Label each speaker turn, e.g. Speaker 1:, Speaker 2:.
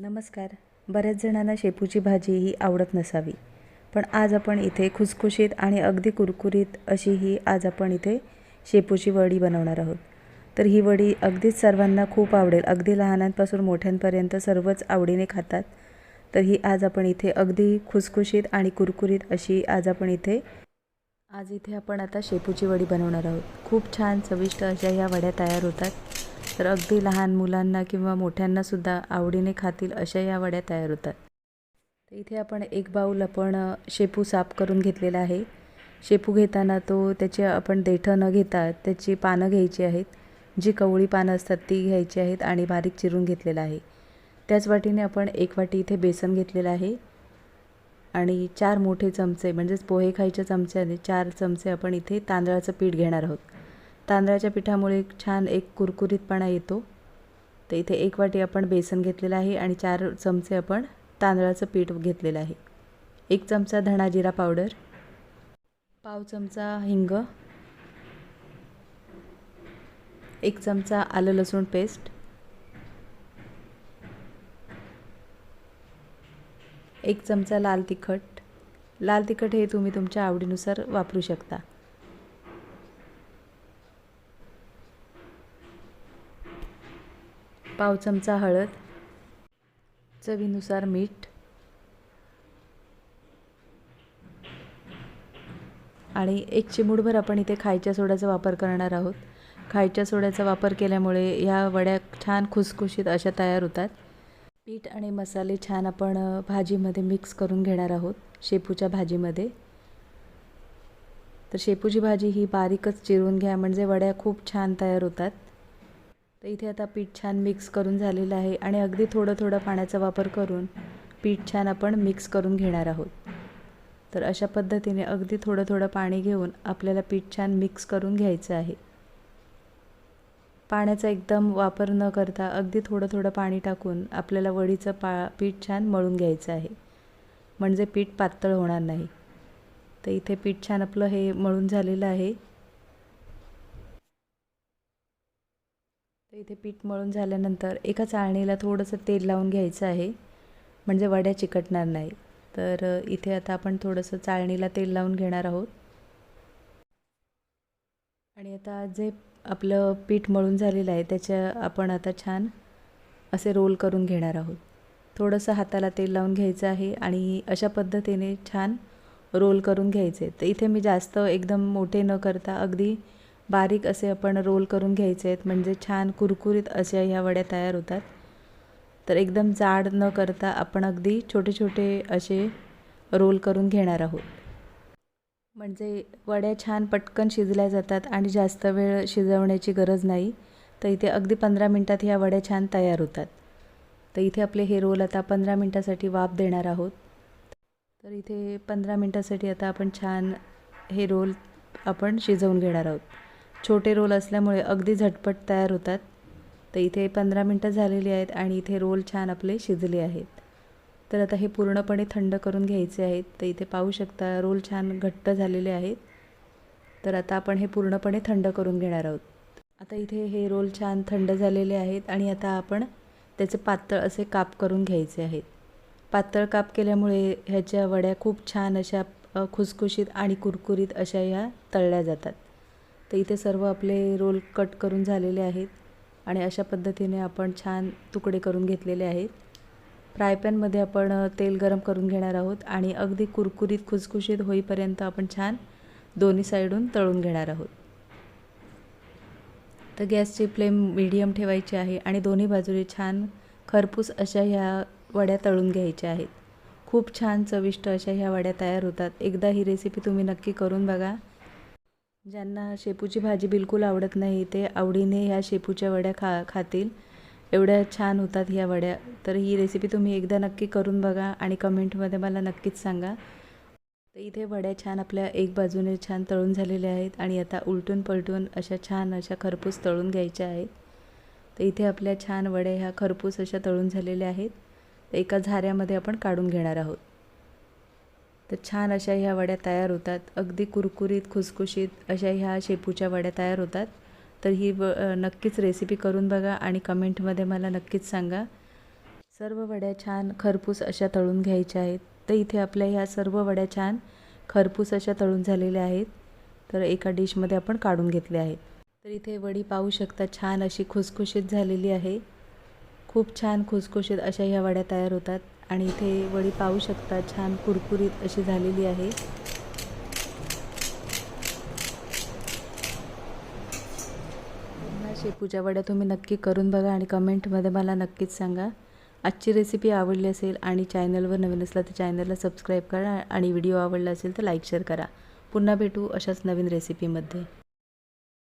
Speaker 1: नमस्कार. बऱ्याच जणांना शेपूची भाजी ही आवडत नसावी. पण आज आपण इथे खुसखुशीत आणि अगदी कुरकुरीत अशी ही आज आपण इथे शेपूची वडी बनवणार आहोत. तर ही वडी अगदीच सर्वांना खूप आवडेल. अगदी लहानांपासून मोठ्यांपर्यंत सर्वच आवडीने खातात. तर ही आज आपण इथे अगदी खुसखुशीत आणि कुरकुरीत अशी आज आपण इथे आज इथे आपण आता शेपूची वडी बनवणार आहोत. खूप छान चविष्ट अशा ह्या वड्या तयार होतात. तर अगदी लहान मुलांना किंवा मोठ्यांनासुद्धा आवडीने खातील अशा या वड्या तयार होतात. तर इथे आपण एक बाऊल आपण शेपू साफ करून घेतलेला आहे. शेपू घेताना तो त्याचे आपण देठं न घेता त्याची पानं घ्यायची आहेत. जी कवळी पानं असतात ती घ्यायची आहेत आणि बारीक चिरून घेतलेलं आहे. त्याच वाटीने आपण एक वाटी इथे बेसन घेतलेलं आहे. आणि चार मोठे चमचे म्हणजेच पोहे खायच्या चमच्याने चार चमचे आपण इथे तांदळाचं पीठ घेणार आहोत. तांदळाच्या पिठामुळे छान एक कुरकुरीतपणा येतो. तर इथे एक वाटी आपण बेसन घेतलेलं आहे आणि चार चमचे आपण तांदळाचं पीठ घेतलेलं आहे. एक चमचा धणा जिरा पावडर पाव चमचा हिंग एक चमचा आलं लसूण पेस्ट एक चमचा लाल तिखट. लाल तिखट हे तुम्ही तुमच्या आवडीनुसार वापरू शकता. पाव चमचा हळद चवीनुसार मीठ आणि एक चिमूटभर आपण इथे खायच्या सोड्याचा वापर करणार आहोत. खायच्या सोड्याचा वापर केल्यामुळे ह्या वड्या छान खुसखुशीत अशा तयार होतात. पीठ आणि मसाले छान आपण भाजीमध्ये मिक्स करून घेणार आहोत शेपूच्या भाजीमध्ये. तर शेपूची भाजी ही बारीकच चिरून घ्या म्हणजे वड्या खूप छान तयार होतात. तर इथे आता पीठ छान मिक्स करून झालेलं आहे आणि अगदी थोडं थोडं पाण्याचा वापर करून पीठ छान आपण मिक्स करून घेणार आहोत. तर अशा पद्धतीने अगदी थोडं थोडं पाणी घेऊन आपल्याला पीठ छान मिक्स करून घ्यायचं आहे. पाण्याचा एकदम वापर न करता अगदी थोडं थोडं पाणी टाकून आपल्याला वडीचं पा पीठ छान मळून घ्यायचं आहे. म्हणजे पीठ पातळ होणार नाही. तर इथे पीठ छान आपलं हे मळून झालेलं आहे. तर इथे पीठ मळून झाल्यानंतर एका चाळणीला थोडंसं तेल लावून घ्यायचं आहे. म्हणजे वड्या चिकटणार नाही. तर इथे आता आपण थोडंसं चाळणीला तेल लावून घेणार आहोत. आणि आता जे आपलं पीठ मळून झालेलं आहे त्याच्या आपण आता छान असे रोल करून घेणार आहोत. थोडंसं हाताला तेल लावून घ्यायचं आहे आणि अशा पद्धतीने छान रोल करून घ्यायचे. तर इथे मी जास्त एकदम मोठे न करता अगदी बारीक असे आपण रोल करून घ्यायचे आहेत. म्हणजे छान कुरकुरीत अशा ह्या वड्या तयार होतात. तर एकदम जाड न करता आपण अगदी छोटे छोटे असे रोल करून घेणार आहोत. म्हणजे वड्या छान पटकन शिजल्या जातात आणि जास्त वेळ शिजवण्याची गरज नाही. तर इथे अगदी पंधरा मिनटात ह्या वड्या छान तयार होतात. तर इथे आपले हे रोल आता पंधरा मिनटासाठी वाफ देणार आहोत. तर इथे पंधरा मिनटासाठी आता आपण छान हे रोल आपण शिजवून घेणार आहोत. छोटे रोल असल्यामुळे अगदी झटपट तयार होतात. तर इथे पंधरा मिनटं झालेली आहेत आणि इथे रोल छान आपले शिजले आहेत. तर आता हे पूर्णपणे थंड करून घ्यायचे आहेत. तर इथे पाहू शकता रोल छान घट्ट झालेले आहेत. तर आता आपण हे पूर्णपणे थंड करून घेणार आहोत. आता इथे हे रोल छान थंड झालेले आहेत आणि आता आपण त्याचे पातळ असे काप करून घ्यायचे आहेत. पातळ काप केल्यामुळे ह्याच्या वड्या खूप छान अशा खुसखुशीत आणि कुरकुरीत अशा ह्या तळल्या जातात. तर इथे सर्व आपले रोल कट करून झालेले आहेत आणि अशा पद्धतीने आपण छान तुकडे करून घेतलेले आहेत. फ्राय पॅनमध्ये आपण तेल गरम करून घेणार आहोत आणि अगदी कुरकुरीत खुसखुशीत होईपर्यंत आपण छान दोन्ही साईडून तळून घेणार आहोत. तर गॅसची फ्लेम मिडियम ठेवायची आहे आणि दोन्ही बाजूने छान खरपूस अशा ह्या वड्या तळून घ्यायच्या आहेत. खूप छान चविष्ट अशा ह्या वड्या तयार होतात. एकदा ही रेसिपी तुम्ही नक्की करून बघा. ज्यांना शेपूची भाजी बिलकुल आवडत नाही ते आवडीने ह्या शेपूच्या वड्या खा खातील. एवढ्या छान होतात ह्या वड्या. तर ही रेसिपी तुम्ही एकदा नक्की करून बघा आणि कमेंटमध्ये मला नक्कीच सांगा. तर इथे वड्या छान आपल्या एक बाजूने छान तळून झालेल्या आहेत आणि आता उलटून पलटून अशा छान अशा खरपूस तळून घ्यायच्या आहेत. तर इथे आपल्या छान वड्या ह्या खरपूस अशा तळून झालेल्या आहेत. तर एका झाऱ्यामध्ये आपण काढून घेणार आहोत. तर छान अशा ह्या वड्या तयार होतात. अगदी कुरकुरीत खुसखुशीत अशा ह्या शेपूच्या वड्या तयार होतात. तर ही व नक्कीच रेसिपी करून बघा आणि कमेंटमध्ये मला नक्कीच सांगा. सर्व वड्या छान खरपूस अशा तळून घ्यायच्या आहेत. तर इथे आपल्या ह्या सर्व वड्या छान खरपूस अशा तळून झालेल्या आहेत. तर एका डिशमध्ये आपण काढून घेतल्या आहेत. तर इथे वडी पाहू शकता छान अशी खुसखुशीत झालेली आहे. खूप छान खुसखुशीत अशा ह्या वड्या तयार होतात. आणि इथे वडी पाहू शकता छान कुरकुरीत अशी झालेली आहे. शेपूच्या वड्या तुम्ही नक्की करून बघा आणि कमेंटमध्ये मला नक्कीच सांगा. आजची रेसिपी आवडली असेल आणि चॅनलवर नवीन असला तर चॅनलला सबस्क्राईब करा आणि व्हिडिओ आवडला असेल तर लाईक शेअर करा. पुन्हा भेटू अशाच नवीन रेसिपीमध्ये